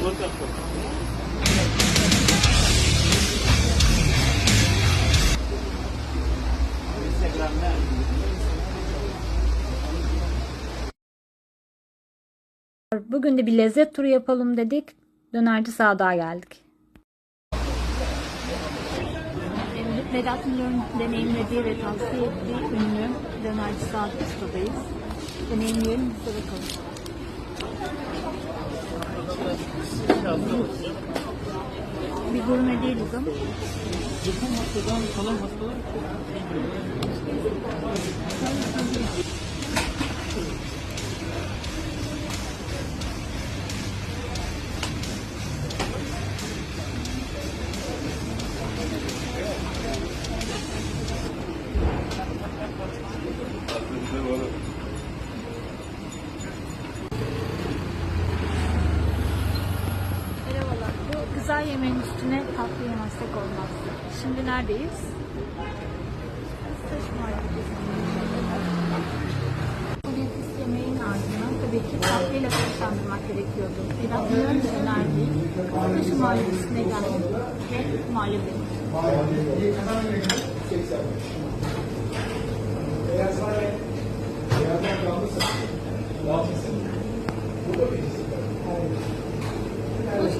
Bugün de bir lezzet turu yapalım dedik. Dönerci Sadık'a geldik. Vedat Milor'un deneyimlediği ve tavsiye ettiği ünlü dönerci Sadık Usta'dayız. Deneyimleyelim, bize bakalım. Bir gurme değiliz ama. Merhabalar. Bu güzel yemeğin üstüne tatlı yemezsek olmaz. Şimdi neredeyiz? Bu nefis yemeğin ardından tabii ki tatlıyla karıştırmak gerekiyordu. Biraz Milor'un önerdiği Kuştaşı Mahallesi'ne geldik ve muhallebi. Bu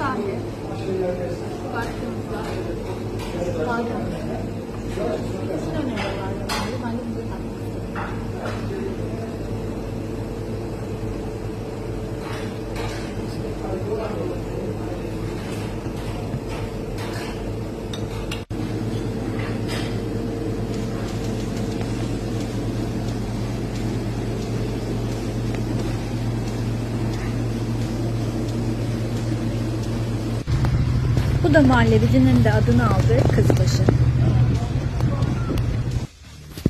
sahne baktığımızda badem Bu da muhallebicinin de adını aldığı kızbaşı.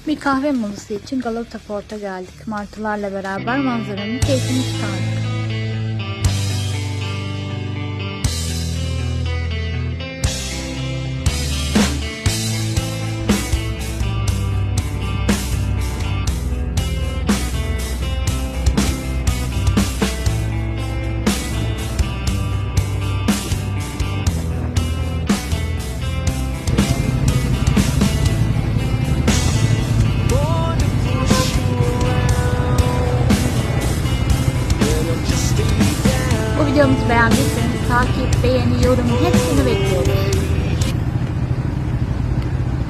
Bir kahve molası için Galata Port'a geldik. Martılarla beraber manzaranın keyfini çıkardık. Videomuzu beğendiyseniz takip, beğeni, yorum hepsini bekliyoruz.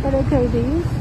Karaköy'deyiz.